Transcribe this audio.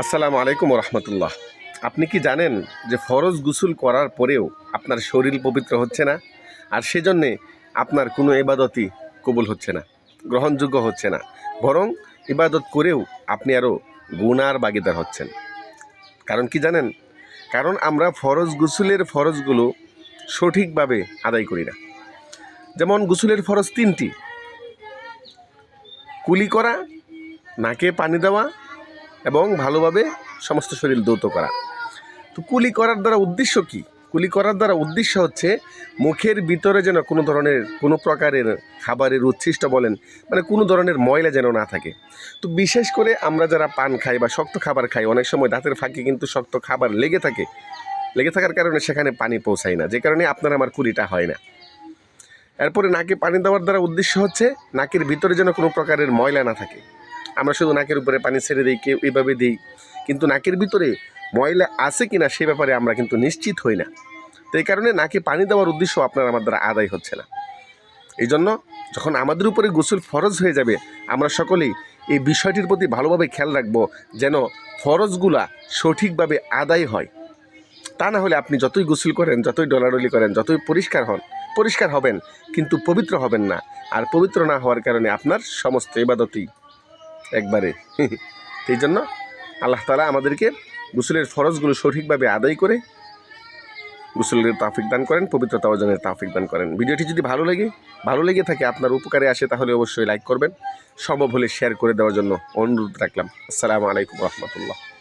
আসসালামু আলাইকুম রহমতুল্লাহ। আপনি কি জানেন যে ফরজ গোসল করার পরেও আপনার শরীর পবিত্র হচ্ছে না? আর সেজন্যে আপনার কোনো এবাদতই কবুল হচ্ছে না, গ্রহণযোগ্য হচ্ছে না। বরং ইবাদত করেও আপনি আরও গুনার বাগিদার হচ্ছেন। কারণ কি জানেন? কারণ আমরা ফরজ গোসলের ফরজগুলো সঠিকভাবে আদায় করি না। যেমন গোসলের ফরজ তিনটি, কুলি করা, নাকে পানি দেওয়া এবং ভালোভাবে সমস্ত শরীর দৌত করা। তো কুলি করার দ্বারা উদ্দেশ্য কি? কুলি করার দ্বারা উদ্দেশ্য হচ্ছে মুখের ভিতরে যেন কোনো ধরনের, কোনো প্রকারের খাবারের উচ্ছিষ্ট বলেন মানে কোনো ধরনের ময়লা যেন না থাকে। তো বিশেষ করে আমরা যারা পান খাই বা শক্ত খাবার খাই, অনেক সময় দাঁতের ফাঁকে কিন্তু শক্ত খাবার লেগে থাকে। লেগে থাকার কারণে সেখানে পানি পৌঁছায় না, যে কারণে আপনার আমার কুলিটা হয় না। এরপরে নাকে পানি দেওয়ার দ্বারা উদ্দেশ্য হচ্ছে নাকের ভিতরে যেন কোনো প্রকারের ময়লা না থাকে। আমরা শুধু নাকের উপরে পানি ছেড়ে দিই, কেউ এভাবে দিই। কিন্তু নাকের ভিতরে ময়লা আছে কি না সে ব্যাপারে আমরা কিন্তু নিশ্চিত হই না। তো এই কারণে নাকে পানি দেওয়ার উদ্দেশ্য আপনার আমার দ্বারা আদায় হচ্ছে না। এই জন্য যখন আমাদের উপরে গোসল ফরজ হয়ে যাবে, আমরা সকলেই এই বিষয়টির প্রতি ভালোভাবে খেয়াল রাখব যেন ফরজগুলা সঠিকভাবে আদায় হয়। তা না হলে আপনি যতই গোসল করেন, যতই ডলাডলি করেন, যতই পরিষ্কার হন, পরিষ্কার হবেন, কিন্তু পবিত্র হবেন না। আর পবিত্র না হওয়ার কারণে আপনার সমস্ত ইবাদতই একবারে। এই জন্য আল্লাহ তালা আমাদেরকে গুসলের ফরজগুলো সঠিকভাবে আদায় করে গুসলের তাফিক দান করেন পবিত্রতা অর্জনের তাফিক দান করেন। ভিডিওটি যদি ভালো লাগে, ভালো লেগে থাকে, আপনার উপকারে আসে, তাহলে অবশ্যই লাইক করবেন। সম্ভব হলে শেয়ার করে দেওয়ার জন্য অনুরোধ রাখলাম। আসসালামু আলাইকুম রহমতুল্লাহ।